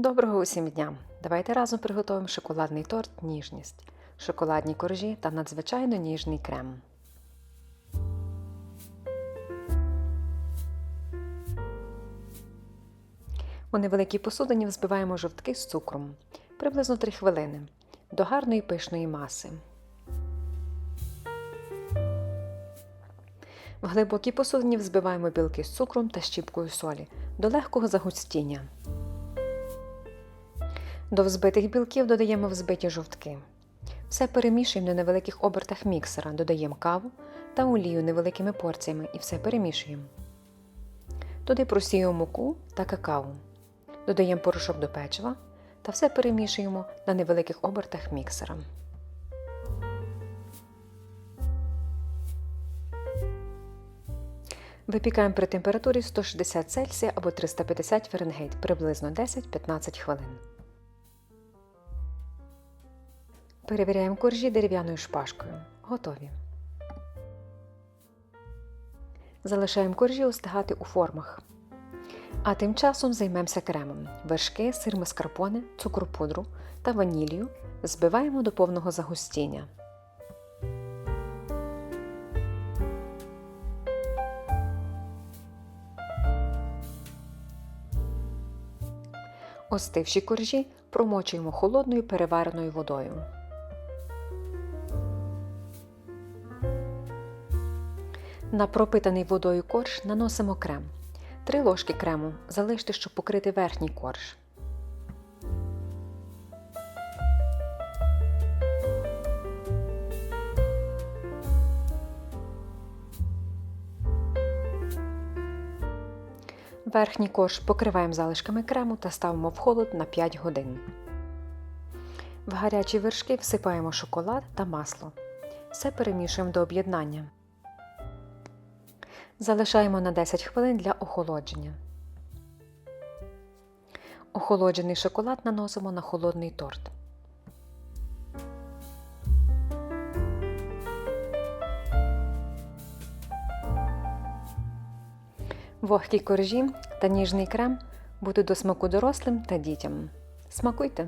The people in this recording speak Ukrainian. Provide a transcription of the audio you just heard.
Доброго усім дня! Давайте разом приготуємо шоколадний торт Ніжність, шоколадні коржі та надзвичайно ніжний крем. У невеликій посудині взбиваємо жовтки з цукром приблизно 3 хвилини до гарної пишної маси. В глибокій посудині взбиваємо білки з цукром та щіпкою солі до легкого загустіння. До взбитих білків додаємо взбиті жовтки. Все перемішуємо на невеликих обертах міксера, додаємо каву та олію невеликими порціями і все перемішуємо. Туди просіємо муку та какао. Додаємо порошок до печива та все перемішуємо на невеликих обертах міксера. Випікаємо при температурі 160 Цельсія або 350 Фаренгейт приблизно 10-15 хвилин. Перевіряємо коржі дерев'яною шпажкою. Готові. Залишаємо коржі остигати у формах. А тим часом займемося кремом. Вершки, сир маскарпоне, цукру-пудру та ванілію збиваємо до повного загустіння. Остивші коржі промочуємо холодною перевареною водою. На пропитаний водою корж наносимо крем. Три ложки крему залиште, щоб покрити верхній корж. Верхній корж покриваємо залишками крему та ставимо в холод на 5 годин. В гарячі вершки всипаємо шоколад та масло. Все перемішуємо до об'єднання. Залишаємо на 10 хвилин для охолодження. Охолоджений шоколад наносимо на холодний торт. Вогкі коржі та ніжний крем будуть до смаку дорослим та дітям. Смакуйте!